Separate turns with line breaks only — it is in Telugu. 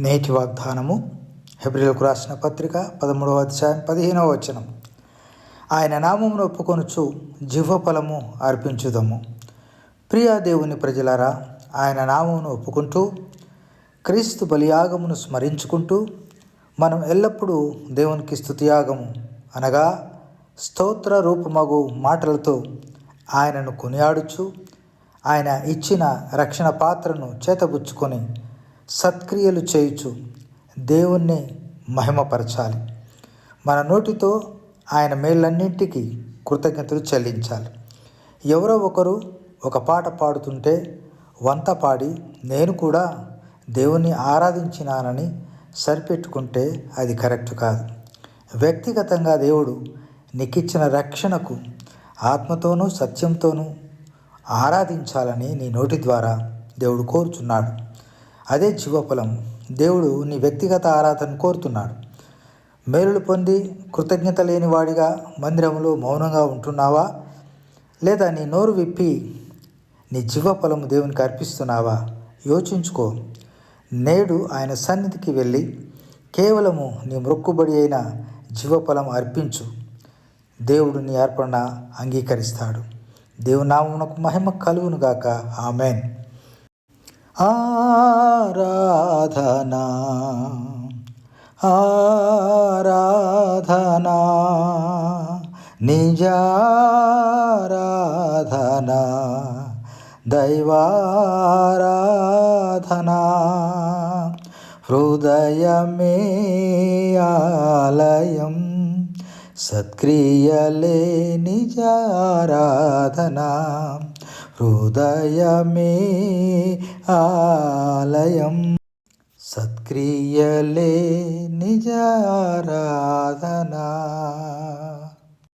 నేటి వాగ్దానము హెబ్రిలకు రాసిన పత్రిక పదమూడవ అధ్యాయం పదిహేనవ వచనం. ఆయన నామమును ఒప్పుకొనుచు జీవఫలము అర్పించుదము. ప్రియా దేవుని ప్రజలారా ఆయన నామమును ఒప్పుకుంటూ క్రీస్తు బలియాగమును స్మరించుకుంటూ మనం ఎల్లప్పుడూ దేవునికి స్థుతియాగము అనగా స్తోత్ర రూపమగు మాటలతో ఆయనను కొనియాడుచు ఆయన ఇచ్చిన రక్షణ పాత్రను చేతబుచ్చుకొని సత్క్రియలు చేయుచు దేవుణ్ణి మహిమపరచాలి. మన నోటితో ఆయన మేళ్ళన్నింటికి కృతజ్ఞతలు చెల్లించాలి. ఎవరో ఒకరు ఒక పాట పాడుతుంటే వంత పాడి నేను కూడా దేవుణ్ణి ఆరాధించినానని సరిపెట్టుకుంటే అది కరెక్ట్ కాదు. వ్యక్తిగతంగా దేవుడు నీకిచ్చిన రక్షణకు ఆత్మతోనూ సత్యంతోనూ ఆరాధించాలని నీ నోటి ద్వారా దేవుడు కోరుచున్నాడు. అదే జీవఫలం. దేవుడు నీ వ్యక్తిగత ఆరాధన కోరుతున్నాడు. మేలులు పొంది కృతజ్ఞత లేని వాడిగా మందిరంలో మౌనంగా ఉంటున్నావా? లేదా నీ నోరు విప్పి నీ జీవఫలము దేవునికి అర్పిస్తున్నావా? యోచించుకో. నేడు ఆయన సన్నిధికి వెళ్ళి కేవలము నీ మొక్కుబడి అయిన జీవఫలం అర్పించు. దేవుడు నీ అర్పణ అంగీకరిస్తాడు. దేవునామునకు నామమునకు మహిమ కలుగునుగాక. ఆమెన్. ఆరాధనా ఆరాధనా నిజారాధనా దైవారాధనా హృదయమే ఆలయం సత్క్రియలే నిజారాధనా హృదయమే ఆలయం. సత్క్రియలే నిజారాధనా.